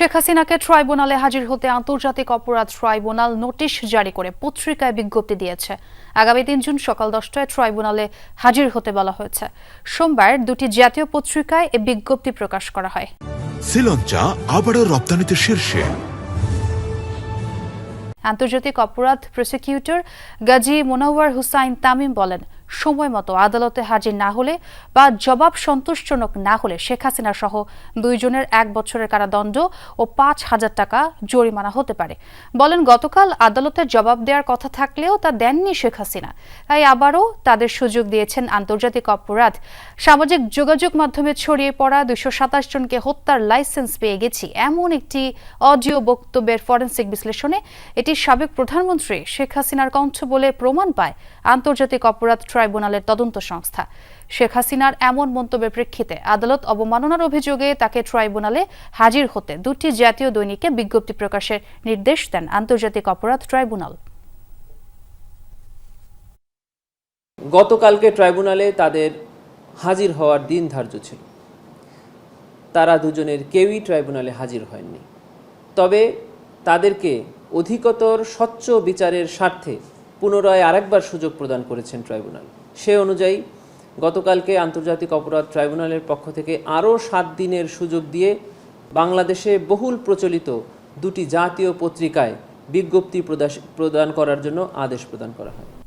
শেখ হাসিনাকে ট্রাইব্যুনালে হাজির হতে আন্তর্জাতিক অপরাধ ট্রাইব্যুনাল নোটিশ জারি করে পত্রিকায় বিজ্ঞপ্তি দিয়েছে। আগামী তিন জুন সকাল দশটায় ট্রাইব্যুনালে হাজির হতে বলা হয়েছে। সোমবার দুটি জাতীয় পত্রিকায় এ বিজ্ঞপ্তি প্রকাশ করা হয়। শ্রীলঞ্চা আবারও রপ্তানিতে শীর্ষে। আন্তর্জাতিক অপরাধ প্রসিকিউটর গাজী মোনাওয়ার হুসাইন তামিম বলেন সময় মতো আদালতে হাজির না হলে বা জবাব সন্তোষজনক না হলে শেখ হাসিনা সহ দুইজনের এক বছরের কারাদণ্ড ও পাঁচ হাজার টাকা জরিমানা হতে পারে। বলেন, গতকাল আদালতের জবাব দেওয়ার কথা থাকলেও তা দেননি শেখ হাসিনা। তাই আবারও তাদের সুযোগ দিয়েছেন আন্তর্জাতিক অপরাধ। সামাজিক যোগাযোগ মাধ্যমে ছড়িয়ে পড়া দুশো সাতাশ জনকে হত্যার লাইসেন্স পেয়ে গেছি, এমন একটি অডিও বক্তব্যের ফরেন্সিক বিশ্লেষণে এটি সাবেক প্রধানমন্ত্রী শেখ হাসিনার কণ্ঠ বলে প্রমাণ পায় আন্তর্জাতিক অপরাধ ট্রাইব্যুনালের তদন্ত সংস্থা। শেখ হাসিনার এমন মন্তব্যের প্রেক্ষিতে আদালত অবমাননার অভিযোগে তাকে ট্রাইব্যুনালে হাজির হতে দুটি জাতীয় দৈনিকে বিজ্ঞপ্তি প্রকাশের নির্দেশ দেন আন্তর্জাতিক অপরাধ ট্রাইব্যুনাল। গতকালকে ট্রাইব্যুনালে তাদের হাজির হওয়ার দিন ধার্য ছিল। তারা দুজনের কেউই ট্রাইব্যুনালে হাজির হয়নি। তবে তাদেরকে অধিকতর স্বচ্ছ বিচারের স্বার্থে পুনরায় আরেকবার সুযোগ প্রদান করেছেন ট্রাইব্যুনাল। সে অনুযায়ী, গতকালকে আন্তর্জাতিক অপরাধ ট্রাইব্যুনালের পক্ষ থেকে আরও সাত দিনের সুযোগ দিয়ে বাংলাদেশে বহুল প্রচলিত দুটি জাতীয় পত্রিকায় বিজ্ঞপ্তি প্রদান করার জন্য আদেশ প্রদান করা হয়।